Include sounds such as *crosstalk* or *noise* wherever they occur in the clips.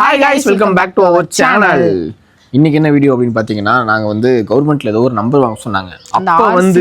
Hi guys welcome back to our channel இன்னைக்கு என்ன video அப்படின்னு பார்த்தீங்கன்னா நாங்கள் வந்து கவர்மெண்ட்ல ஏதோ ஒரு நம்பர் வாங்க சொன்னாங்க. அப்போ வந்து.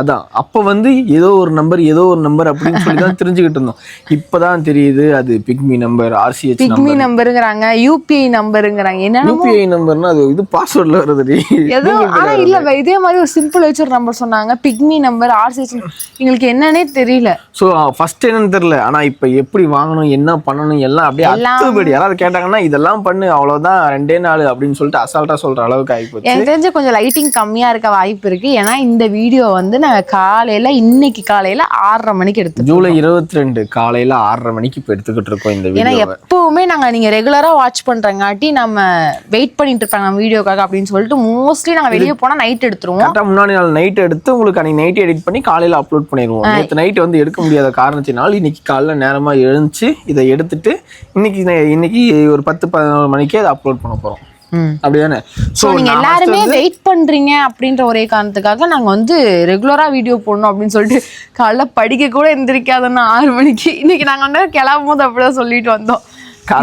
அதான் அப்போ வந்து ஏதோ ஒரு நம்பர் ஏதோ ஒரு நம்பர் அப்படின்னு சொல்லி தான் *laughs* தெரிஞ்சுக்கிட்டு இருந்தோம். இப்போதான் தெரியுது அது PICME number RCH PICME number நம்பருங்கிறாங்க UPI நம்பருங்கிறாங்க என்னென்னமோ. யூபிஐ நம்பர்னா அது இது பாஸ்வேர்டில் வருது ஏதோ ஆனா இல்ல இதே மாதிரி ஒரு சிம்பிள் வச்சு ஒரு நம்பர் சொன்னாங்க பிக்மி நம்பர் ஆர்சிஹெச் எங்களுக்கு என்னன்னே தெரியல. ஸோ ஃபர்ஸ்ட் என்னன்னு தெரியல. ஆனா இப்போ எப்படி வாங்கணும் என்ன பண்ணணும் எல்லாம் அப்படியே அத்துபடி யாராவது கேட்டாங்கன்னா இதெல்லாம் பண்ணு அவ்வளவுதான் ரெண்டே நாள் அப்படின்னு சொல்லிட்டு அசால்ட்டா சொல்ற அளவுக்கு ஆகிப்போச்சு எனக்கு தெரிஞ்ச கொஞ்சம் லைட்டிங் கம்மியா இருக்க வாய்ப்பு இருக்கு. ஏன்னா இந்த வீடியோ வந்து நாங்க காலையில இன்னைக்கு காலையில ஆறரை மணிக்கு எடுத்து ஜூலை இருபத்தி ரெண்டு காலையில ஆறரை மணிக்கு இப்போ எடுத்துக்கிட்டு இருக்கோம் இந்த ஏன்னா வீடியோவை எப்பவுமே நாங்க நீங்க ரெகுலரா வாட்ச் பண்றங்காட்டி நம்ம வெயிட் பண்ணிட்டு இருப்பாங்க நம்ம வீடியோக்காக அப்படின்னு சொல்லிட்டு மோஸ்ட்லி நாங்க வெளியே போனா நைட் எடுத்துருவோம். முன்னாடி நாள் நைட் எடுத்து உங்களுக்கு அன்னைக்கு நைட் எடிட் பண்ணி காலையில அப்லோட் பண்ணிடுவோம். நேற்று நைட் வந்து எடுக்க முடியாத காரணத்தினால் இன்னைக்கு காலைல நேரமா எழுந்துச்சு இதை எடுத்துட்டு இன்னைக்கு இன்னைக்கு ஒரு பத்து பதினோரு மணிக்கே அதை அப்லோட் பண்ண போறோம். அப்படிதானே? ஸோ நீங்க எல்லாருமே வெயிட் பண்றீங்க அப்படின்ற ஒரே காரணத்துக்காக நாங்க வந்து ரெகுலரா வீடியோ போடணும் அப்படின்னு சொல்லிட்டு காலைல படிக்க கூட எந்திரிக்காதன்னா ஆறு மணிக்கு. இன்னைக்கு நாங்க வந்து கிளம்பும் போது அப்படிதான் சொல்லிட்டு வந்தோம்.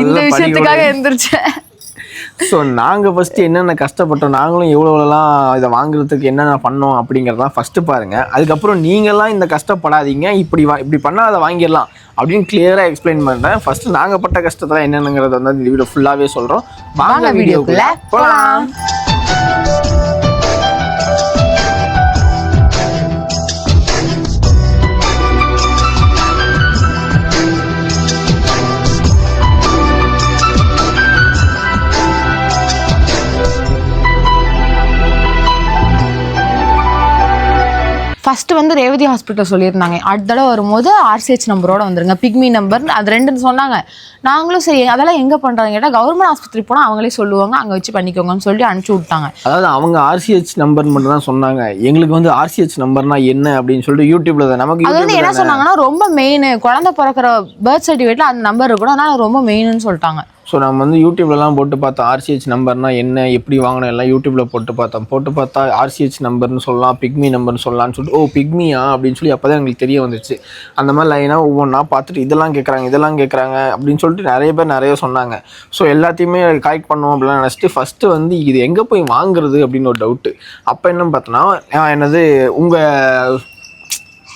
இந்த விஷயத்துக்காக எந்திரிச்சேன். ஸோ நாங்கள் ஃபஸ்ட்டு என்னென்ன கஷ்டப்பட்டோம் நாங்களும் எவ்வளோலாம் இதை வாங்குறதுக்கு என்னென்ன பண்ணோம் அப்படிங்கிறதான் ஃபஸ்ட்டு பாருங்கள் அதுக்கப்புறம் நீங்கள்லாம் இந்த கஷ்டப்படாதீங்க. இப்படி வா இப்படி பண்ணால் அதை வாங்கிடலாம். அப்படின்னு கிளியராக எக்ஸ்பிளைன் பண்ணுறேன் ஃபஸ்ட்டு நாங்கள் பட்ட கஷ்டத்தில் என்னென்னங்கிறத வந்து இந்த வீடியோ ஃபுல்லாகவே சொல்கிறோம் வாங்க வீடியோக்குள்ள போகலாம் வந்து ரேவதி ஹாஸ்பிட்டல் சொல்லியிருந்தாங்க. அடுத்த தடவை வரும்போது ஆர்சிஹெச் நம்பரோட வந்துருங்க. பிக்மி நம்பர் அது ரெண்டு சொன்னாங்க. நாங்களும் சரி அதெல்லாம் எங்க பண்றாங்க கேட்டா கவர்மெண்ட் ஆஸ்பத்திரி போனா அவங்களே சொல்லுவாங்க அங்க வச்சு பண்ணிக்கோங்கன்னு சொல்லிட்டு அனுப்பிச்சு விட்டாங்க. அதாவது அவங்க ஆர்சிஹெச் நம்பர் மட்டும் தான் சொன்னாங்க. எங்களுக்கு வந்து ஆர்சிஹெச் நம்பர்னா என்ன அப்படின்னு சொல்லிட்டு யூடியூப்ல தான் நமக்கு அது வந்து என்ன சொன்னாங்கன்னா ரொம்ப மெயின் குழந்தை பிறக்கிற பர்த் சர்டிஃபிகேட்ல அந்த நம்பர் இருக்கணும். அதனால ரொம்ப மெயின்னு சொல்லிட்டாங்க. ஸோ நம்ம வந்து யூடியூப்லலாம் போட்டு பார்த்தோம். ஆர்சிஹெச் நம்பர்னா என்ன எப்படி வாங்கணும் எல்லாம் யூடியூப்பில் போட்டு பார்த்தோம். போட்டு பார்த்தா ஆர்சிஹெச் நம்பர்னு சொல்லலாம் பிக்மி நம்பர்னு சொல்லலாம்னு சொல்லிட்டு ஓ பிக்மியா அப்படின்னு சொல்லி அப்போ தான் எங்களுக்கு தெரிய வந்துச்சு. அந்த மாதிரி லைனாக ஒவ்வொன்றா பார்த்துட்டு இதெல்லாம் கேட்குறாங்க இதெல்லாம் கேட்குறாங்க அப்படின்னு சொல்லிட்டு நிறைய பேர் நிறைய சொன்னாங்க. ஸோ எல்லாத்தையுமே கலெக்ட் பண்ணுவோம் அப்படிலாம் நினச்சிட்டு ஃபஸ்ட்டு வந்து இது எங்கே போய் வாங்குறது அப்படின்னு ஒரு டவுட்டு அப்போ என்னன்னு பார்த்தோன்னா என்னது உங்கள்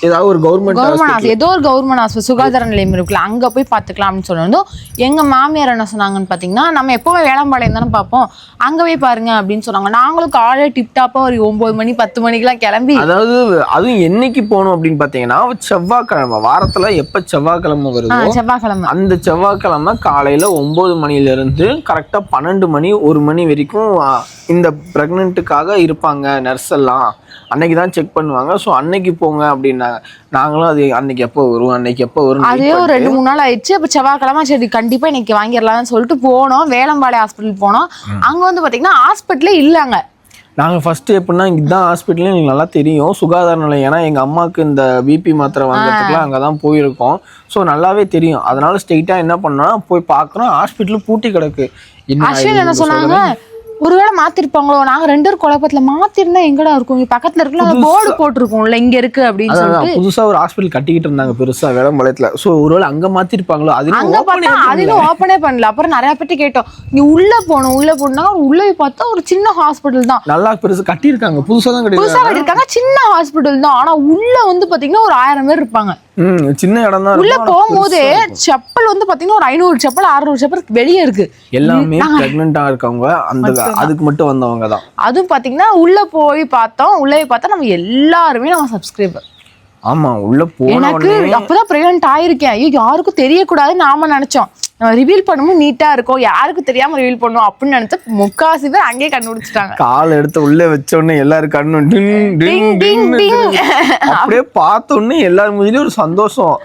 ஏதாவது ஒரு கவர்மெண்ட் கவர்மெண்ட் ஏதோ ஒரு கவர்மெண்ட் ஹாஸ்பிட்டல் சுகாதார நிலையம் இருக்குல்ல அங்க போய் பார்த்துக்கலாம் அப்படின்னு சொன்னதும் எங்க மாமியார் என்ன சொன்னாங்கன்னு பார்த்தீங்கன்னா நம்ம எப்பவுமே வேளம்பாளையம் தானே பார்ப்போம். அங்க போய் பாருங்க அப்படின்னு சொன்னாங்க. நாங்களும் காலையில டிப்டாப்பா ஒரு ஒன்பது மணி பத்து மணிக்கெல்லாம் கிளம்பி. அதாவது அதுவும் என்னைக்கு போகணும் அப்படின்னு பார்த்தீங்கன்னா செவ்வாய்க்கிழமை வாரத்தில் எப்போ செவ்வாய்க்கிழமை வருதோ செவ்வாய்க்கிழமை. அந்த செவ்வாய்க்கிழமை காலையில் ஒம்பது மணிலேருந்து கரெக்டாக பன்னெண்டு மணி ஒரு மணி வரைக்கும் இந்த ப்ரெக்னென்ட்டுக்காக இருப்பாங்க நர்ஸ் எல்லாம். அன்னைக்கு தான் செக் பண்ணுவாங்க. ஸோ அன்னைக்கு போங்க அப்படின்னாங்க நாங்களும் அது அன்னைக்கு எப்போ வரும் அன்னைக்கு எப்போ வரும் அதே ஒரு ரெண்டு மூணு நாள் ஆயிடுச்சு. அப்ப செவ்வாய்க்கிழமை சரி கண்டிப்பா இன்னைக்கு வாங்கிடலாம்னு சொல்லிட்டு போனோம். வேளம்பாளையம் ஹாஸ்பிட்டல் போனோம். அங்க வந்து பாத்தீங்கன்னா ஹாஸ்பிட்டலே இல்லைங்க நாங்கள் ஃபஸ்ட்டு எப்படின்னா இதுதான் ஹாஸ்பிட்டல் எனக்கு நல்லா தெரியும். சுகாதார நிலையம். ஏன்னா எங்கள் அம்மாவுக்கு இந்த பிபி மாத்திரை வாங்குறதுக்குலாம் அங்கே தான் போயிருக்கோம். ஸோ நல்லாவே தெரியும். அதனால ஸ்ட்ரெயிட்டாக என்ன பண்ணோம்னா போய் பார்க்குறோம் ஹாஸ்பிட்டல் பூட்டி கிடக்கு. என்ன சொன்னாங்க? ஒருவேளை மாத்திருப்பாங்களோ? நாங்க ரெண்டு பேரும் குழப்பத்துல மாத்திருந்தா எங்கடா இருக்கும்? இங்க பக்கத்துல இருக்குல்ல போர்டு போட்டிருக்கோம்ல இங்க இருக்கு அப்படின்னு சொல்லிட்டு. புதுசா ஒரு ஹாஸ்பிட்டல் கட்டிக்கிட்டு இருந்தாங்க பெருசா வேளம்பாளையத்துல. சோ ஒருவேளை அங்க மாத்திருப்பாங்களோ? அது அங்க பார்த்தா பண்ணல. அது இன்னும் ஓப்பனே பண்ணல. அப்புறம் நிறைய பேர்ட்ட கேட்டோம் இங்க உள்ள போனோம் உள்ள போனா உள்ள போய் பார்த்தா ஒரு சின்ன ஹாஸ்பிட்டல் தான். நல்லா பெருசா கட்டியிருக்காங்க. புதுசா தான் புதுசா கட்டிருக்காங்க கட்டிருக்காங்க சின்ன ஹாஸ்பிட்டல் தான். ஆனா உள்ள வந்து பாத்தீங்கன்னா ஒரு ஆயிரம் பேர் இருப்பாங்க. சின்ன இடம் தான். உள்ள போகும்போது. செப்பல் வந்து பாத்தீங்கன்னா ஒரு ஐநூறு செப்பல் அறுநூறு செப்பல் வெளியே இருக்கு. எல்லாமே பிரெக்னெண்டா இருக்கவங்க. அந்த அதுக்கு மட்டும் வந்தவங்க தான் அதுவும் பாத்தீங்கன்னா உள்ள போய் பார்த்தோம். உள்ள பார்த்தா நம்ம எல்லாருமே நம்ம சப்ஸ்கிரைபர் ஆமா உள்ள போன எனக்கு அப்பதான் பிரெக்னென்ட் ஆயிருக்கேன். ஐயோ யாருக்கும் தெரியக்கூடாதுன்னு நாம நினைச்சோம். நம்ம ரிவீல் பண்ணும்போது நீட்டா இருக்கும். யாருக்கும் தெரியாம ரிவீல் பண்ணுவோம் அப்படின்னு நினைச்சு முக்காசி பேர் அங்கேயே கண்டுபிடிச்சிட்டாங்க கால் எடுத்து உள்ள வச்ச உடனே எல்லாரும் டிங். அப்படியே பார்த்த உடனே எல்லாரும் மூஞ்சிலும் ஒரு சந்தோஷம்.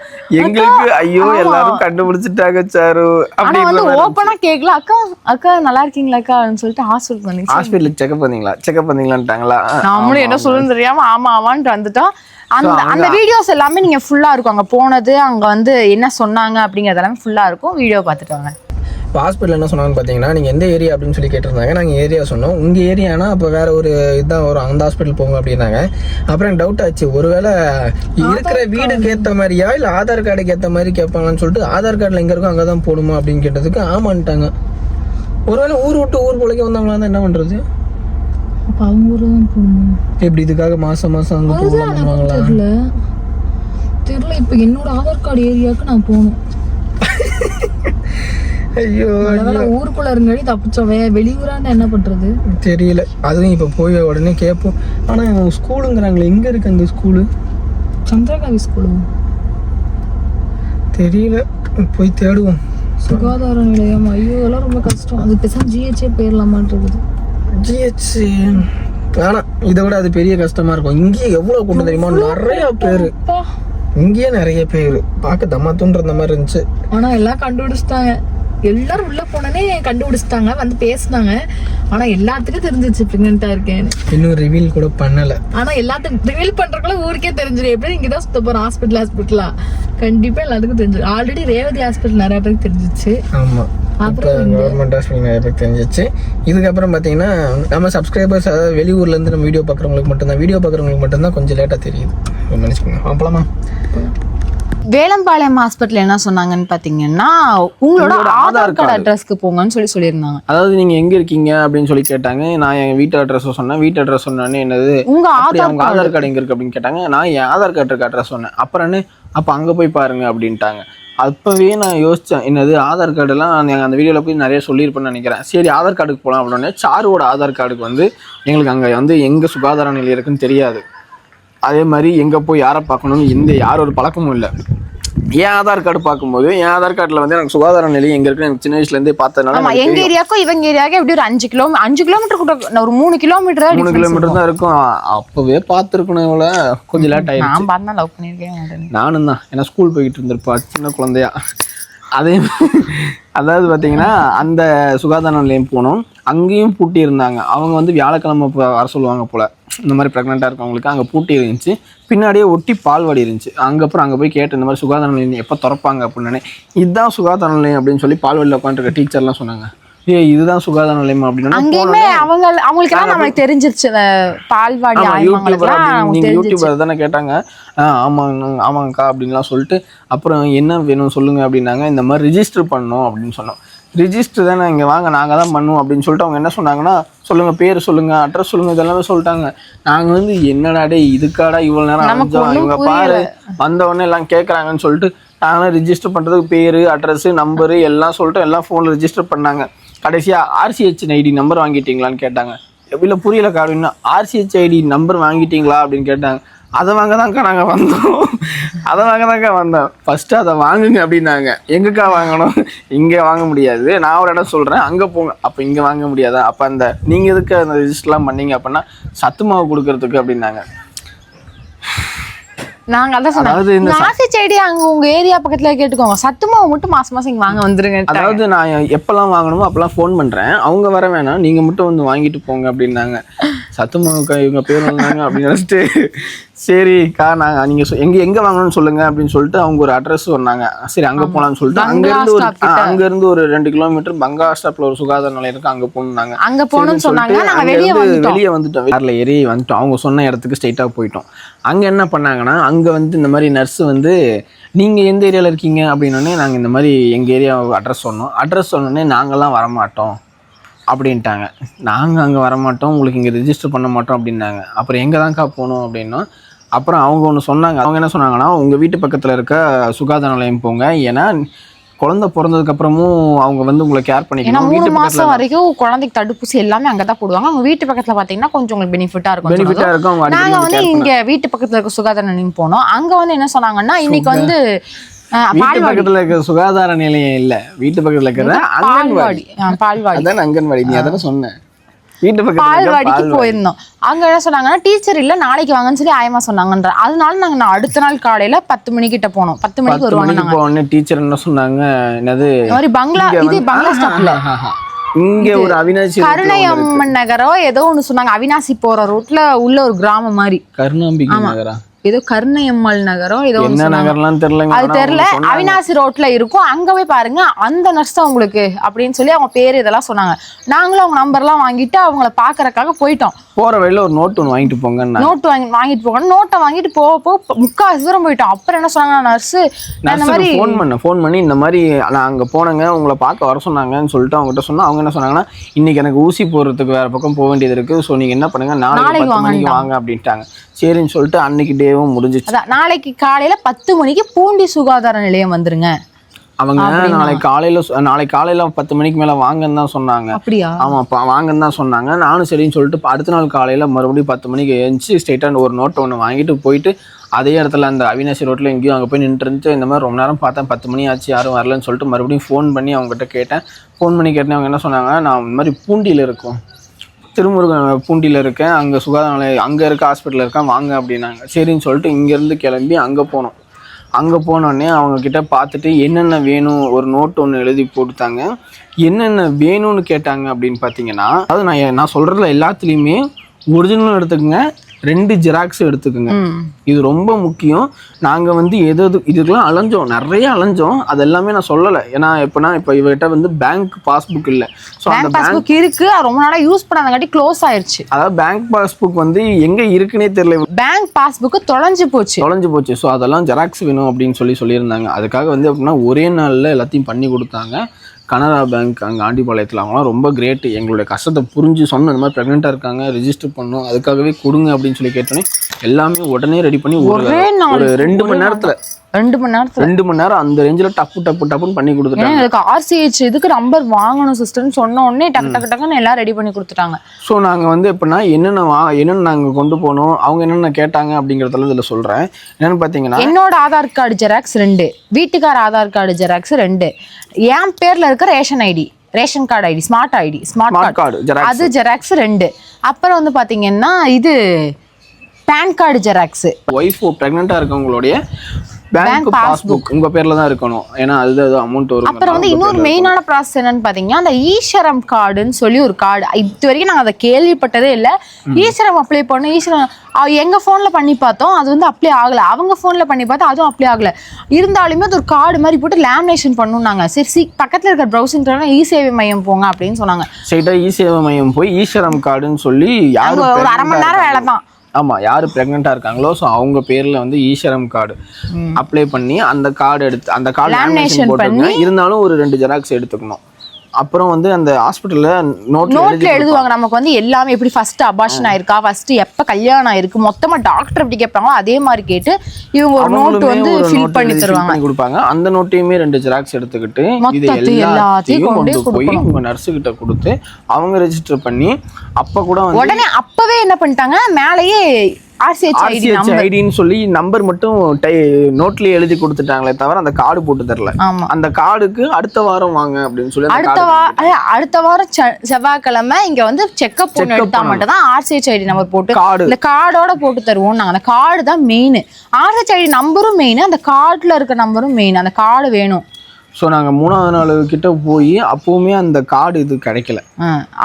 எங்களுக்கு ஐயோ எல்லாரும் கண்டுபிடிச்சிட்டாங்க சாரு. ஆனா வந்து அப்படிங்கிற மாதிரி ஓப்பனா கேக்கல அக்கா அக்கா நல்லா இருக்கீங்களா அக்கா? சொல்லிட்டு ஹாஸ்பிட்டல் பண்ணி ஹாஸ்பிட்டலுக்கு செக்அப் பண்ணீங்களா? செக்அப் பண்ணீங்களான்ட்டாங்களா? நம்மளும் என்ன சொல்லணும்னு தெரியாம ஆமா ஆமான்ட்டு வந்துட்டோம். அந்த அந்த வீடியோஸ் எல்லாமே நீங்க ஃபுல்லா இருக்கும். அங்க போனது அங்க வந்து என்ன சொன்னாங்க அப்படிங்கறது எல்லாமே ஃபுல்லா இருக்கும். வீடியோ பார்த்துட்டு வாங்க. இப்போ ஹாஸ்பிட்டல் என்ன சொன்னாங்கன்னு பார்த்தீங்கன்னா நீங்கள் எந்த ஏரியா அப்படின்னு சொல்லி கேட்டிருந்தாங்க. நாங்கள் ஏரியா சொன்னோம். உங்கள் ஏரியானா அப்போ வேற ஒரு இதுதான் வரும். அந்த ஹாஸ்பிட்டல் போங்க அப்படின்னாங்க. அப்புறம் எனக்கு டவுட் ஆச்சு. ஒருவேளை இருக்கிற வீடுக்கு ஏற்ற மாதிரியா இல்லை ஆதார் கார்டுக்கு ஏற்ற மாதிரி கேட்பாங்கன்னு சொல்லிட்டு ஆதார் கார்டில் எங்கே இருக்கோ அங்கே தான் போடுமா அப்படின்னு கேட்டதுக்கு ஆமான்ட்டாங்க. ஒருவேளை ஊர் விட்டு ஊர் பிழைக்க வந்தவங்களா இருந்தா என்ன பண்றது? அப்ப அவங்க ஊர் தான் போகணும் எப்படி இதுக்காக மாசம் மாசம் அங்க பண்ணுவாங்களா தெரியல. தெரியல இப்ப என்னோட ஆதார் கார்டு ஏரியாவுக்கு நான் போகணும். ஐயோ ஊருக்குள்ள இருங்கடி தப்பிச்சோவே வெளியூரான்னு என்ன பண்றது? தெரியல. அதுவும் இப்போ போய் உடனே கேட்போம். ஆனால் ஸ்கூலுங்கிறாங்களே எங்கே இருக்கு அந்த ஸ்கூலு? சந்திரகாவி ஸ்கூலு. தெரியல. போய் தேடுவோம். சுகாதார நிலையம். ஐயோ இதெல்லாம் ரொம்ப கஷ்டம். அது பேசாம ஜிஹெச்ஏ போயிடலாமான்றது ஜிஹெச் வேணாம் இதை விட அது பெரிய கஷ்டமா இருக்கும். இங்கேயே எவ்வளோ கூட்டம் தெரியுமா? நிறைய பேர். இங்கேயே நிறைய பேர். பார்க்க தம்மாத்துன்ற மாதிரி இருந்துச்சு. ஆனா எல்லாம் கண்டுபிடிச்சிட்டாங்க. எல்லாரும் உள்ள போனோடனே கண்டுபிடிச்சிட்டாங்க. வந்து பேசினாங்க. ஆனா எல்லாத்துக்கும் தெரிஞ்சிச்சு பிரெக்னெண்டா இருக்கேன்னு. இன்னும் ரிவீல் கூட பண்ணலை. ஆனா எல்லாத்துக்கும் ரிவீல் பண்றதுக்குள்ள ஊருக்கே தெரிஞ்சிடும் எப்படி இங்க தான் சுத்த போறோம்? ஹாஸ்பிட்டல் ஹாஸ்பிட்டலா கண்டிப்பா எல்லாத்துக்கும் தெரிஞ்சிடும் ஆல்ரெடி ரேவதி ஹாஸ்பிட்டல் நிறைய பேருக்கு தெரிஞ்சிச்சு. ஆமாம் இப்போ அப்புறம் கவர்மெண்ட் ஹாஸ்பிட்டல் நிறைய பேர் தெரிஞ்சிச்சு இதுக்கப்புறம் பார்த்தீங்கன்னா நம்ம சப்ஸ்கிரைபர்ஸ் அதாவது வெளியூர்லேருந்து நம்ம வீடியோ பார்க்குறவங்களுக்கு மட்டும்தான் வீடியோ பார்க்குறவங்களுக்கு மட்டும்தான் கொஞ்சம் லேட்டாக தெரியுது. மன்னிச்சுக்கோங்க. அப்பலாமா வேலம்பாளையம் ஹாஸ்பிட்டல் என்ன சொன்னாங்கன்னு பாத்தீங்கன்னா உங்களோட ஆதார் கார்டு அட்ரஸ்க்கு போங்கன்னு சொல்லி சொல்லியிருந்தாங்க. அதாவது நீங்கள் எங்கே இருக்கீங்க அப்படின்னு சொல்லி கேட்டாங்க. நான் என் வீட்டு அட்ரஸ் சொன்னேன். வீட்டு அட்ரஸ் சொன்னேன்னு என்னது? உங்க அப்படி ஆதார் அவங்க ஆதார் கார்டு எங்க இருக்கு அப்படின்னு கேட்டாங்க. நான் என் ஆதார் கார்டு இருக்க அட்ரஸ் சொன்னேன். அப்புறம் என்ன? அப்போ அங்கே போய் பாருங்க அப்படின்ட்டாங்க. அப்போவே நான் யோசித்தேன் என்னது ஆதார் கார்டெல்லாம் நான் அந்த வீடியோவில் போய் நிறைய சொல்லியிருப்பேன்னு நினைக்கிறேன். சரி ஆதார் கார்டுக்கு போகலாம் அப்படின்னே சாருவோட ஆதார் கார்டுக்கு வந்து எங்களுக்கு அங்கே வந்து எங்கே சுகாதார நிலையம் இருக்குன்னு தெரியாது. அதே மாதிரி எங்கே போய் யாரை பார்க்கணும்னு எந்த யார் ஒரு பழக்கமும் இல்லை. என் ஆதார் கார்டு பார்க்கும்போது என் ஆதார் கார்டில் வந்து எனக்கு சுகாதார நிலையம் எங்கே இருக்குன்னு எனக்கு சின்ன வயசுலேருந்தே பார்த்ததுனால எங்க ஏரியாக்கும் இவங்க ஏரியாவுக்கும் எப்படி ஒரு அஞ்சு கிலோ அஞ்சு கிலோமீட்டர் கூட ஒரு மூணு கிலோமீட்டர் மூணு கிலோமீட்டர் தான் இருக்கும். அப்போவே பார்த்துருக்கணும் இவ்வளோ கொஞ்சம் லேட் ஆயிடுச்சு. நான் பார்த்தா லவ் பண்ணிருக்கேன் மாட்டேன் நானும் தான் ஏன்னா ஸ்கூல் போய்கிட்டு இருந்திருப்பா சின்ன குழந்தையா. அதே *laughs* அதாவது பார்த்தீங்கன்னா அந்த சுகாதார நிலையம் போனோம். அங்கேயும் பூட்டி இருந்தாங்க. அவங்க வந்து வியாழக்கிழமை வர சொல்லுவாங்க போல். இந்த மாதிரி ப்ரெக்னெண்ட்டாக இருக்கவங்களுக்கு அங்கே பூட்டி இருந்துச்சு. பின்னாடியே ஒட்டி பால்வாடி இருந்துச்சு. அங்கே அப்புறம் அங்கே போய் கேட்டு இந்த மாதிரி சுகாதார நிலையம் எப்போ திறப்பாங்க அப்படின்னு. இதுதான் சுகாதார நிலையம் அப்படின்னு சொல்லி பால்வாடியில் உட்காந்துருக்க டீச்சர்லாம் சொன்னாங்க. ஏ இதுதான் சுகாதார நிலையம் அப்படின்னா அங்கேயுமே அவங்க அவங்களுக்கு எல்லாம் நம்மளுக்கு தெரிஞ்சிருச்சு பால்வாடி நீங்க யூடியூபர் தானே கேட்டாங்க. ஆமாங்க ஆமாங்கக்கா அப்படின்லாம் சொல்லிட்டு அப்புறம் என்ன வேணும் சொல்லுங்க அப்படின்னாங்க இந்த மாதிரி ரிஜிஸ்டர் பண்ணணும் அப்படின்னு சொன்னோம். ரிஜிஸ்டர் தானே இங்கே வாங்க நாங்கள் தான் பண்ணுவோம் அப்படின்னு சொல்லிட்டு அவங்க என்ன சொன்னாங்கன்னா சொல்லுங்க பேர் சொல்லுங்க அட்ரஸ் சொல்லுங்க இதெல்லாமே சொல்லிட்டாங்க. நாங்கள் வந்து என்னடா டேய் இதுக்காடா இவ்வளோ நேரம் நமக்கு? ஒண்ணும் இவங்க பாரு வந்த உடனே எல்லாம் கேட்குறாங்கன்னு சொல்லிட்டு நாங்களும் ரிஜிஸ்டர் பண்ணுறதுக்கு பேர் அட்ரஸ் நம்பரு எல்லாம் சொல்லிட்டு எல்லாம் ஃபோனில் ரிஜிஸ்டர் பண்ணாங்க. கடைசியாக ஆர்சிஹெச் ஐடி நம்பர் வாங்கிட்டீங்களான்னு கேட்டாங்க. இல்லை புரியல அப்படின்னா ஆர்சிஹெச் ஐடி நம்பர் வாங்கிட்டீங்களா அப்படின்னு கேட்டாங்க. அதை வாங்க தான்க்கா நாங்கள் வந்தோம். அதை வாங்க தான்க்கா வந்தோம். ஃபஸ்ட்டு அதை வாங்குங்க அப்படின்னாங்க. எங்கக்கா வாங்கணும்? இங்கே வாங்க முடியாது. நான் ஒரு இடம் சொல்கிறேன் அங்கே போங்க. அப்போ இங்கே வாங்க முடியாதா? அப்போ அந்த நீங்கள் எதுக்கு அந்த ரிஜிஸ்டர்லாம் பண்ணீங்க அப்படின்னா சத்து மாவு கொடுக்கறதுக்கு அப்படின்னாங்க. நாங்க அதான் சொன்னோம் இந்த நாசி செடி அங்க உங்க ஏரியா பக்கத்துல கேட்டுக்கோங்க. சத்து மாவு மட்டும் மாசம் மாசம் இங்க வாங்க வந்துருங்க அதாவது நான் எப்பெல்லாம் வாங்கணுமோ அப்பெல்லாம் ஃபோன் பண்ணுறேன் அவங்க வர வேணாம். நீங்கள் மட்டும் வந்து வாங்கிட்டு போங்க அப்படின்னாங்க. சத்து மாவுக்கா இவங்க பேர் வந்தாங்க அப்படின்னு நினச்சிட்டு சரிக்கா நாங்கள் நீங்கள் எங்கே எங்கே வாங்கணும்னு சொல்லுங்க அப்படின்னு சொல்லிட்டு அவங்க ஒரு அட்ரஸ் சொன்னாங்க. சரி அங்கே போகலான்னு சொல்லிட்டு அங்கேருந்து ஒரு அங்கேருந்து ஒரு ரெண்டு கிலோமீட்டர் பங்கா ஸ்டாப்பில் ஒரு சுகாதார நிலையம் இருக்கு அங்கே போகணுன்னாங்க அங்க போகணும்னு சொன்னாங்க. வெளியே வந்துட்டோம். காரில் ஏறி வந்துட்டோம். அவங்க சொன்ன இடத்துக்கு ஸ்ட்ரைட்டாக போயிட்டோம். அங்கே என்ன பண்ணாங்கன்னா அங்கே வந்து இந்த மாதிரி நர்ஸ் வந்து நீங்கள் எந்த ஏரியாவில் இருக்கீங்க? அப்படின்னோடனே நாங்கள் இந்த மாதிரி எங்கள் ஏரியா அட்ரஸ் சொன்னோம். அட்ரஸ் சொன்னோடனே நாங்கள்லாம் வரமாட்டோம். அப்படின்ட்டாங்க. நாங்கள் அங்கே வரமாட்டோம் உங்களுக்கு இங்கே ரெஜிஸ்டர் பண்ண மாட்டோம் அப்படின்னாங்க. அப்புறம் எங்கே தான்க்கா போகணும் அப்படின்னா அப்புறம் அவங்க ஒன்று சொன்னாங்க. அவங்க என்ன சொன்னாங்கன்னா உங்கள் வீட்டு பக்கத்தில் இருக்க சுகாதார நிலையம் போங்க. ஏன்னா குழந்தை பிறந்ததுக்கு அப்புறமும் அவங்க வந்து உங்களை கேர் பண்ணிக்கணும். மூணு மாசம் பக்கத்தில் வரைக்கும் குழந்தைக்கு தடுப்பூசி எல்லாமே அங்கதான் போடுவாங்க. அவங்க வீட்டு பக்கத்துல பாத்தீங்கன்னா கொஞ்சம் உங்களுக்கு பெனிஃபிட்டா இருக்கும் பெனிஃபிட்டாக சொன்னதும். இருக்கும் நாங்க வந்து இங்க வீட்டு பக்கத்துல இருக்க சுகாதார நிலையம் போனோம். அங்க வந்து என்ன சொன்னாங்க இன்னைக்கு வந்து வீட்டு பக்கத்துல இருக்க சுகாதார நிலையம் இல்ல. வீட்டு பக்கத்துல இருக்கிற அங்கன்வாடி. பால்வாடி. பால்வாடி. அதான் அங்கன்வாடி. நீ அதானே சொன்ன. வீட்டு பக்கத்துல இருக்க பால்வாடிக்கு பால்வாடி. போயிருந்தோம். அங்க என்ன சொன்னாங்கன்னா டீச்சர் இல்ல நாளைக்கு வாங்கன்னு சொல்லி ஆயமா சொன்னாங்கன்ற. அதனால நாங்க நான் அடுத்த நாள் காலையில பத்து மணி கிட்ட போனோம். பத்து மணிக்கு வருவாங்க டீச்சர் என்ன சொன்னாங்க என்னது? இந்த மாதிரி பங்களா இது பங்களா ஸ்டாப்ல. இங்க ஒரு அவினாசி ரோட்ல கருணை ஒண்ணு இருக்கு. அம்மன் நகரோ ஏதோ ஒண்ணு சொன்னாங்க. அவினாசி போற ரூட்ல உள்ள ஒரு கிராமம் மாதிரி. கருணாம்பிகை நகரா? ஏதோ கருணையம்மாள் நகரோ ஏதோ என்ன சொன்னாங்க. நகர்லாம் தெரியலங்க. அது தெரியல. அவினாசி ரோட்ல இருக்கும். அங்க போய் பாருங்க. அந்த நர்ஸ் தான் உங்களுக்கு அப்படின்னு சொல்லி அவங்க பேர் இதெல்லாம் சொன்னாங்க. நாங்களும் அவங்க நம்பர்லாம் வாங்கிட்டு அவங்கள பாக்குறதுக்காக போயிட்டோம். போற வழியில ஒரு நோட் ஒன்று வாங்கிட்டு போங்கன்னு நோட்டு வாங்கி வாங்கிட்டு போகணும் நோட்டை வாங்கிட்டு போக போக முக்கால் தூரம் போயிட்டோம். அப்புறம் என்ன சொன்னாங்க நர்ஸ் இந்த மாதிரி ஃபோன் பண்ணேன் ஃபோன் பண்ணி இந்த மாதிரி நான் அங்கே போனேங்க உங்களை பார்க்க வர சொன்னாங்கன்னு சொல்லிட்டு அவங்ககிட்ட சொன்னா அவங்க என்ன சொன்னாங்கன்னா இன்னைக்கு எனக்கு ஊசி போடுறதுக்கு வேற பக்கம் போக வேண்டியது இருக்கு. ஸோ நீங்க என்ன பண்ணுங்க நாளைக்கு. வாங்க அப்படின்ட்டாங்க. சரின்னு சொல்லிட்டு அன்னைக்கு டேவும் முடிஞ்சிச்சு. அதான் நாளைக்கு காலையில பத்து மணிக்கு பூண்டி சுகாதார நிலையம் வந்துருங்க. அவங்க? நாளைக்கு காலையில நாளைக்கு காலையில பத்து மணிக்கு மேல வாங்கன்னு தான் சொன்னாங்க. அப்படியா? ஆமாப்பா வாங்கன்னு தான் சொன்னாங்க. நானும் சரின்னு சொல்லிட்டு அடுத்த நாள் காலையில் மறுபடியும் பத்து மணிக்கு எழுந்துச்சு ஸ்ட்ரெயிட்டாக ஒரு நோட் ஒன்று வாங்கிட்டு போயிட்டு அதே இடத்துல அந்த அவினாசி ரோட்டில் எங்கேயும் அங்கே போய் நின்றுட்டு இந்த மாதிரி ரொம்ப நேரம் பார்த்தேன். பத்து மணி ஆச்சு யாரும் வரலன்னு சொல்லிட்டு மறுபடியும் ஃபோன் பண்ணி அவங்ககிட்ட கேட்டேன். ஃபோன் பண்ணி கேட்டேன் அவங்க என்ன சொன்னாங்க நான் இந்த மாதிரி பூண்டியில் இருக்கோம். திருமுருகன் பூண்டியில் இருக்கேன். அங்கே சுகாதார நிலையம் அங்கே இருக்க ஹாஸ்பிட்டலில் இருக்கேன். வாங்க அப்படின்னாங்க. சரின்னு சொல்லிட்டு இங்கேருந்து கிளம்பி அங்கே போனோம். அங்கே போனோடனே அவங்கக்கிட்ட பார்த்துட்டு என்னென்ன வேணும் ஒரு நோட் ஒன்று எழுதி போட்டுத்தாங்க. என்னென்ன வேணும்னு கேட்டாங்க அப்படின்னு பார்த்தீங்கன்னா அதாவது நான் நான் சொல்கிறதுல எல்லாத்துலேயுமே ஒரிஜினலும் எடுத்துக்கோங்க. ரெண்டு ஜெராக்ஸ் எடுத்துக்கோங்க. இது ரொம்ப முக்கியம். நாங்கள் வந்து எது எது இதுக்கெல்லாம் அலைஞ்சோம். நிறைய அலைஞ்சோம். அது எல்லாமே நான் சொல்லலை. ஏன்னா எப்போனா இப்போ இவர்கிட்ட வந்து பேங்க் பாஸ்புக் இல்லை. ஸோ அந்த பேங்க் பாஸ்புக் இருக்கு. ரொம்ப நாளா யூஸ் பண்ணாதங்காட்டி க்ளோஸ் ஆயிருச்சு. அதாவது பேங்க் பாஸ்புக் வந்து எங்கே இருக்குன்னே தெரியல. பேங்க் பாஸ்புக் தொலைஞ்சு போச்சு. தொலைஞ்சு போச்சு. ஸோ அதெல்லாம் ஜெராக்ஸ் வேணும் அப்படின்னு சொல்லி சொல்லியிருந்தாங்க. அதுக்காக வந்து அப்படின்னா ஒரே நாளில் எல்லாத்தையும் பண்ணி கொடுத்தாங்க. கனரா பேங்க் அங்கே ஆண்டிபாளையத்தில் அவங்களாம் ரொம்ப கிரேட் எங்களுடைய கஷ்டத்தை புரிஞ்சு சொன்ன இந்த மாதிரி ப்ரெக்னெண்ட்டாக இருக்காங்க ரெஜிஸ்டர் பண்ணணும் அதுக்காகவே கொடுங்க அப்படின்னு சொல்லி கேட்டோன்னே எல்லாமே உடனே ரெடி பண்ணி ஒரு ரெண்டு மணி நேரத்தில் ரெண்டு மணி நேரத்துல. ரெண்டு மணி நேரம் அந்த ரேஞ்சில் டப்பு டப்பு டப்புன்னு பண்ணி கொடுத்துட்டாங்க. எனக்கு ஆர்சிஹெச் இதுக்கு நம்பர் வாங்கணும் சிஸ்டர்னு சொன்ன உடனே டக்கு டக்கு டக்குன்னு எல்லாம் ரெடி பண்ணி கொடுத்துட்டாங்க. ஸோ நாங்கள் வந்து எப்படின்னா என்னென்ன வா என்னென்ன நாங்கள் கொண்டு போனோம் அவங்க என்னென்ன கேட்டாங்க அப்படிங்கிறதெல்லாம் இதில் சொல்கிறேன் என்னென்னு பார்த்தீங்கன்னா என்னோட ஆதார் கார்டு ஜெராக்ஸ் ரெண்டு வீட்டுக்கார ஆதார் கார்டு ஜெராக்ஸ் ரெண்டு. என் பேர்ல இருக்க ration ID ration card ID smart ID smart card அது ஜெராக்ஸ் ரெண்டு. அப்புறம் வந்து பாத்தீங்கன்னா இது பேன் கார்டு ஜெராக்ஸ் ஒய்ஃப் ப்ரெக்னெண்ட்டாக இருக்கவங்களுடைய பேங்க் பாஸ்புக் உங்கள் பேரில் தான் இருக்கணும். ஏன்னா அதுதான் அது அமௌண்ட் வரும். அப்புறம் வந்து இன்னொரு மெயினான ப்ராசஸ் என்னன்னு பாத்தீங்கன்னா அந்த ஈஸ்வரம் கார்டுன்னு சொல்லி ஒரு கார்டு இது வரைக்கும் நாங்கள் அதை கேள்விப்பட்டதே இல்லை. ஈஸ்வரம் அப்ளை பண்ணோம். ஈஸ்வரம் எங்க ஃபோன்ல பண்ணி பார்த்தோம். அது வந்து அப்ளை ஆகல. அவங்க ஃபோன்ல பண்ணி பார்த்தா அதுவும் அப்ளை ஆகல. இருந்தாலுமே அது ஒரு கார்டு மாதிரி போட்டு லேமினேஷன் பண்ணுனாங்க. சரி சி பக்கத்துல இருக்கிற ப்ரௌசிங் இ சேவை மையம் போங்க அப்படின்னு சொன்னாங்க. ஸ்ட்ரைட்டாக இ சேவை மையம் போய் ஈஸ்வரம் கார்டுன்னு சொல்லி யார் அங்க ஒரு அரை மணி நேரம் வேலை தான். ஆமாம் யார் ப்ரெக்னெண்ட்டாக இருக்காங்களோ ஸோ அவங்க பேரில் வந்து ஈஸ்வரம் கார்டு அப்ளை பண்ணி அந்த கார்டு எடுத்து அந்த கார்டு லேமினேஷன் போட்டுருங்க இருந்தாலும் ஒரு ரெண்டு ஜெராக்ஸ் எடுத்துக்கணும். அப்புறம் வந்து அந்த ஹாஸ்பிட்டலில் நோட்ல எழுதி எழுதுவாங்க. நமக்கு வந்து எல்லாமே எப்படி ஃபர்ஸ்ட் அபாஷன் ஆயிருக்கா? ஃபர்ஸ்ட் எப்ப கல்யாணம் ஆயிருக்கு? மொத்தமா டாக்டர் எப்படி கேட்பாங்களோ அதே மாதிரி கேட்டு இவங்க ஒரு நோட் வந்து ஃபில் பண்ணி தருவாங்க. கொடுப்பாங்க. அந்த நோட்டையுமே ரெண்டு ஜெராக்ஸ் எடுத்துக்கிட்டு இது எல்லாத்தையும் கொண்டு போய். உங்க நர்ஸு கிட்ட கொடுத்து அவங்க ரெஜிஸ்டர் பண்ணி அப்ப கூட உடனே அப்பவே என்ன பண்ணிட்டாங்க? மேலேயே ஆர்சிஹெச் ஐடின்னு சொல்லி நம்பர் மட்டும் டை நோட்லயே எழுதி கொடுத்துட்டாங்களே தவிர அந்த கார்டு போட்டு தரல. ஆமா. அந்த கார்டுக்கு அடுத்த வாரம் வாங்க அப்படின்னு சொல்லி அடுத்த card வா அஹ், அடுத்த வாரம் செவ்வாய்க்கிழமை இங்க வந்து செக்அப் Checkup எடுத்தா மட்டும் தான் ஆர்சிஹெச் ஐடி நம்பர் போட்டு கார்டு இந்த கார்டோட போட்டு தருவோம் நாங்க அந்த கார்டு தான் மெயின் ஆர்சிஹெச் ஐடி நம்பரும் மெயின் அந்த கார்டுல இருக்க நம்பரும் மெயின் அந்த கார்டு வேணும். ஸோ நாங்க மூணாவது நாள் கிட்ட போய் அப்பவுமே அந்த கார்டு இது கிடைக்கல.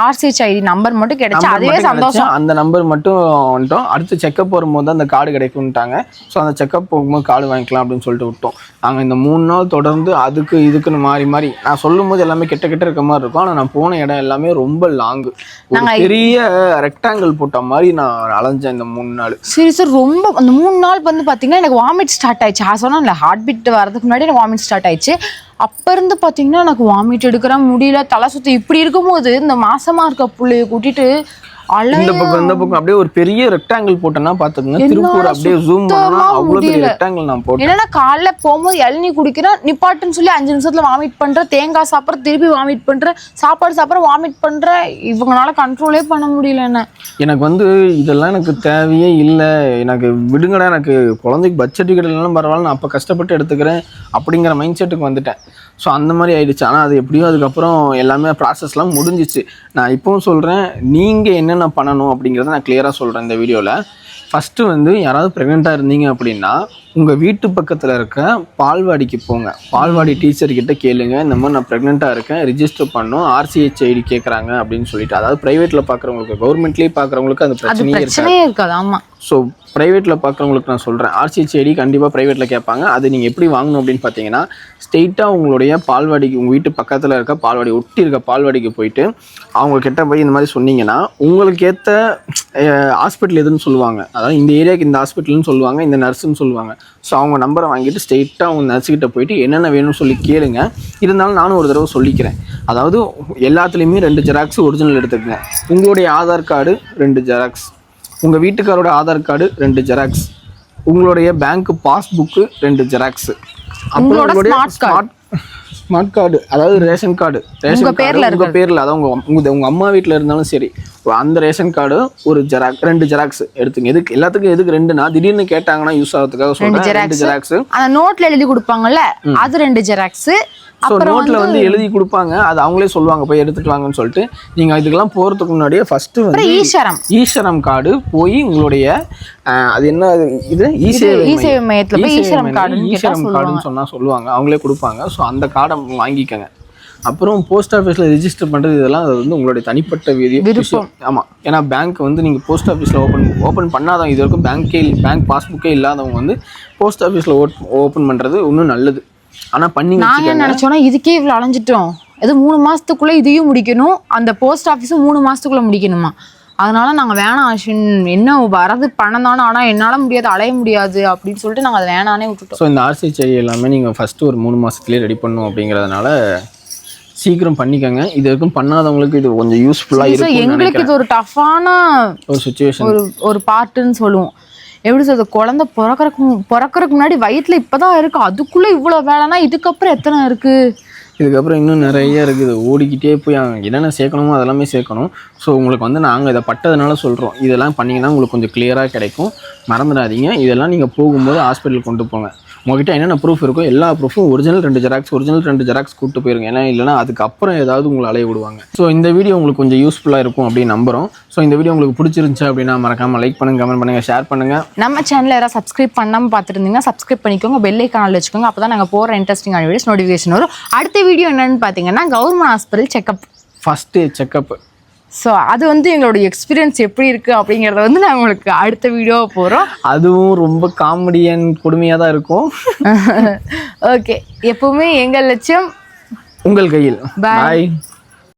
ஆர்சிஹெச் ஐடி நம்பர் மட்டும் கிடைச்சு அதுவே சந்தோஷம். அந்த நம்பர் மட்டும் வந்துட்டோம். அடுத்து செக்கப் வரும்போது தான் அந்த கார்டு கிடைக்கும்ட்டாங்க. ஸோ அந்த செக்கப் போகும்போது கார்டு வாங்கிக்கலாம் அப்படின்னு சொல்லிட்டு விட்டோம். நாங்கள் இந்த மூணு நாள் தொடர்ந்து அதுக்கு இதுக்குன்னு மாறி மாறி. நான் சொல்லும்போது எல்லாமே கிட்ட கிட்ட இருக்க மாதிரி இருக்கும். ஆனால் நான் போன இடம் எல்லாமே ரொம்ப லாங்கு பெரிய ரெக்டாங்கிள் போட்ட மாதிரி நான் அலைஞ்சேன் இந்த மூணு நாள். சரி சார் ரொம்ப அந்த மூணு நாள் வந்து பார்த்தீங்கன்னா எனக்கு வாமிட் ஸ்டார்ட் ஆயிடுச்சு. நான் சொன்னேன்ல ஹார்ட் பீட் வரதுக்கு முன்னாடி எனக்கு வாமிட் ஸ்டார்ட் ஆயிடுச்சு. அப்போ இருந்து பார்த்தீங்கன்னா எனக்கு வாமிட் எடுக்கிற முடியல. தலை சுற்றி இப்படி இருக்கும்போது இந்த மாசமாக இருக்க புள்ளைய கூட்டிட்டு இந்த பக்கம் இந்த பக்கம் அப்படியே ஒரு பெரிய ரெக்டாங்கிள் போட்டேன்னா பார்த்துக்கோங்க. என்னால திருப்பூர் அப்படியே ஜூம் பண்ணா சுத்தமா அவ்வளோ பெரிய. ரெக்டாங்கிள் நான் போட்டேன். என்னன்னா காலைல போகும்போது இளநீ குடிக்கிறேன் நிப்பாட்டுன்னு சொல்லி அஞ்சு நிமிஷத்துல வாமிட் பண்றேன் தேங்காய் சாப்பிட்ற திருப்பி வாமிட் பண்றேன் சாப்பாடு சாப்பிட்ற வாமிட் பண்றேன். இவங்களால கண்ட்ரோலே பண்ண முடியல என்ன? எனக்கு வந்து இதெல்லாம் எனக்கு தேவையே இல்லை. எனக்கு விடுங்கடா எனக்கு குழந்தைக்கு சர்டிஃபிகேட் இல்லைனாலும் பரவாயில்ல நான் அப்போ கஷ்டப்பட்டு எடுத்துக்கிறேன் அப்படிங்கிற மைண்ட் செட்டுக்கு வந்துட்டேன். ஸோ அந்த மாதிரி ஆயிடுச்சு. ஆனால் அது எப்படியோ அதுக்கப்புறம் எல்லாமே ப்ராசஸ்லாம் முடிஞ்சிச்சு. நான் இப்போவும் சொல்கிறேன் நீங்கள் என்னென்ன பண்ணணும் அப்படிங்கிறத நான் கிளியராக சொல்கிறேன் இந்த வீடியோவில் ஃபஸ்ட்டு வந்து யாராவது ப்ரெக்னெண்ட்டாக இருந்தீங்க அப்படின்னா உங்கள் வீட்டு பக்கத்தில் இருக்க பால்வாடிக்கு போங்க. பால்வாடி டீச்சர் கிட்ட கேளுங்க. இந்த மாதிரி நான் ப்ரெக்னெண்ட்டாக இருக்கேன். ரிஜிஸ்டர் பண்ணோம் ஆர்சிஹெச் ஐடி கேட்குறாங்க அப்படின்னு சொல்லிட்டு. அதாவது ப்ரைவேட்டில் பார்க்குறவங்களுக்கு கவர்மெண்ட்லேயே பார்க்குறவங்களுக்கு அந்த அது பிரச்சனையே இருக்காது. பிரச்சனையே இருக்காது. ஆமா. ஸோ ப்ரைவேட்டில் பார்க்குறவங்களுக்கு நான் சொல்கிறேன் ஆர்சிஹெச் ஐடி கண்டிப்பாக ப்ரைவேட்டில் கேட்பாங்க. அது நீங்கள் எப்படி வாங்கணும் அப்படின்னு பார்த்தீங்கன்னா ஸ்ட்ரெயிட்டாக உங்களுடைய பால்வாடிக்கு உங்கள் வீட்டு பக்கத்தில் இருக்க பால்வாடி ஒட்டி இருக்க பால்வாடிக்கு போயிட்டு அவங்க கிட்ட போய் இந்த மாதிரி சொன்னீங்கன்னா உங்களுக்கு ஏற்ற ஹாஸ்பிட்டல் எதுன்னு சொல்லுவாங்க. அதாவது இந்த ஏரியாவுக்கு இந்த ஹாஸ்பிட்டல்னு சொல்லுவாங்க. இந்த நர்ஸுன்னு சொல்லுவாங்க. ஸோ அவங்க நம்பரை வாங்கிட்டு ஸ்ட்ரெயிட்டாக அவங்க நர்ஸுக்கிட்ட போயிட்டு என்னென்ன வேணும்னு சொல்லி கேளுங்க. இருந்தாலும் நானும் ஒரு தடவை சொல்லிக்கிறேன். அதாவது எல்லாத்துலேயுமே ரெண்டு ஜெராக்ஸ் ஒரிஜினல் எடுத்துக்கங்க. உங்களுடைய ஆதார் கார்டு ரெண்டு ஜெராக்ஸ் உங்கள் வீட்டுக்காரோட ஆதார் கார்டு ரெண்டு ஜெராக்ஸ் உங்களுடைய பேங்க் பாஸ்புக்கு ரெண்டு xerox smart card. Smart card அதாவது ரேஷன் கார்டு ரேஷன் உங்க பேர்ல உங்கள் பேரில் அதாவது உங்கள் உங்க உங்கள் அம்மா வீட்டில் இருந்தாலும் சரி. அந்த ரேஷன் கார்டு ஒரு ஜெராக்ஸ் ரெண்டு ஜெராக்ஸ் எடுத்துங்க. எதுக்கு எல்லாத்துக்கும் எதுக்கு ரெண்டுனா திடீர்னு கேட்டாங்கன்னா யூஸ் ஆகிறதுக்காக சொல்கிறேன் ரெண்டு ஜெராக்ஸ் அந்த நோட்ல எழுதி கொடுப்பாங்கல்ல அது ரெண்டு ஜெராக்ஸ் ஸோ நோட்டில் வந்து எழுதி கொடுப்பாங்க. அது அவங்களே சொல்லுவாங்க போய் எடுத்துக்கலாங்கன்னு சொல்லிட்டு. நீங்கள் இதுக்கெல்லாம் போகிறதுக்கு முன்னாடியே ஃபஸ்ட்டு வந்து ஈஸ்வரம். ஈஸ்வரம் கார்டு போய் உங்களுடைய அது என்ன இது? ஈசேவை மையத்துல ஈஸ்வரம் கேட்டா ஈஸ்வரம் கார்டுன்னு சொன்னா சொல்லுவாங்க. அவங்களே கொடுப்பாங்க. ஸோ அந்த கார்டை வாங்கிக்கோங்க. அப்புறம் போஸ்ட் ஆஃபீஸில் ரெஜிஸ்டர் பண்ணுறது இதெல்லாம் அது வந்து உங்களுடைய தனிப்பட்ட விருப்பம். ஆமாம் ஏன்னா பேங்க் வந்து நீங்கள் போஸ்ட் ஆஃபீஸில் ஓப்பன் ஓப்பன் பண்ணாதவங்க இது வரைக்கும் பேங்க்கே பேங்க் பாஸ்புக்கே இல்லாதவங்க வந்து போஸ்ட் ஆஃபீஸில் ஓப்பன் பண்ணுறது இன்னும் நல்லது. ஆனால் பண்ணி நாங்க வச்சுக்கோங்க. என்ன நினைச்சோம்னா இதுக்கே இவ்வளவு அலைஞ்சிட்டோம். இது மூணு மாசத்துக்குள்ள இதையும் முடிக்கணும். அந்த போஸ்ட் ஆஃபீஸும் மூணு மாசத்துக்குள்ள முடிக்கணுமா? அதனால நாங்க வேணாம் அஸ்வின். என்ன வரது பணம் தானே ஆனா என்னால முடியாது அலைய முடியாது அப்படின்னு சொல்லிட்டு நாங்க அதை வேணானே விட்டுட்டோம். ஸோ இந்த ஆர்சி செடி எல்லாமே நீங்கள் ஃபஸ்ட்டு ஒரு மூணு மாதத்துலேயே ரெடி பண்ணும் அப்படிங்கிறதுனால சீக்கிரம் பண்ணிக்கோங்க. இது வரைக்கும் பண்ணாதவங்களுக்கு இது கொஞ்சம் யூஸ்ஃபுல்லாக So, இருக்கும்னு எங்களுக்கு இது ஒரு டஃப்பான ஒரு சுச்சுவேஷன் ஒரு ஒரு பார்ட்டுன்னு சொல்லுவோம். எப்படி சொல்றது குழந்தை பிறக்கறக்கு பிறக்கறக்கு பிறக்கறதுக்கு முன்னாடி வயிற்றுல இப்போதான் இருக்கு. அதுக்குள்ளே இவ்வளோ வேலைனா இதுக்கப்புறம் எத்தனை இருக்கு? இதுக்கப்புறம் இன்னும் நிறைய இருக்குது ஓடிக்கிட்டே போய் என்னென்ன சேர்க்கணுமோ அதெல்லாமே சேர்க்கணும். ஸோ உங்களுக்கு வந்து நாங்கள் இதை பட்டதுனால சொல்கிறோம் இதெல்லாம் பண்ணிங்கன்னா உங்களுக்கு கொஞ்சம் கிளியராக கிடைக்கும். மறந்துடாதீங்க. இதெல்லாம் நீங்கள் போகும்போது ஹாஸ்பிட்டல் கொண்டு போங்க. உங்ககிட்ட என்னென்ன ப்ரூஃப் இருக்கோ எல்லா ப்ரூஃபும் ஒரிஜினல் ரெண்டு ஜெராக்ஸ் ஒரிஜினல் ரெண்டு ஜெராக்ஸ் கூப்பிட்டு போயிருங்க. ஏன்னா இல்லைனா அதுக்கப்புறம் ஏதாவது உங்களை அலைய விடுவாங்க. ஸோ இந்த வீடியோ உங்களுக்கு கொஞ்சம் யூஸ்ஃபுல்லாக இருக்கும் அப்படின்னு நம்புகிறோம் ஸோ இந்த வீடியோ உங்களுக்கு பிடிச்சிருந்துச்சு அப்படின்னா மறக்காமல் லைக் பண்ணுங்கள் கமெண்ட் பண்ணுங்கள் ஷேர் பண்ணுங்கள் நம்ம சேனல்ல யாராவது சப்ஸ்கிரைப் பண்ணாம பார்த்துட்டு இருந்தீங்கன்னா சப்ஸ்கிரைப் பண்ணிக்கோங்க பெல் ஐக்கானில் வச்சுக்கோங்க. அப்பதான் நாங்க போற இன்ட்ரெஸ்டிங்கான வீடியோஸ் நோட்டிஃபிகேஷன் வரும். அடுத்த வீடியோ என்னன்னு பார்த்தீங்கன்னா government hospital checkup first checkup so அது வந்து எங்களோட எக்ஸ்பீரியன்ஸ் எப்படி இருக்கு அப்படிங்கறத வந்து நான் உங்களுக்கு அடுத்த வீடியோ போறோம். அதுவும் ரொம்ப காமெடியன் கொடுமையாக தான் இருக்கும். *laughs* ஓகே எப்பவுமே எங்கள் லட்சியம்? உங்கள் கையில். பாய்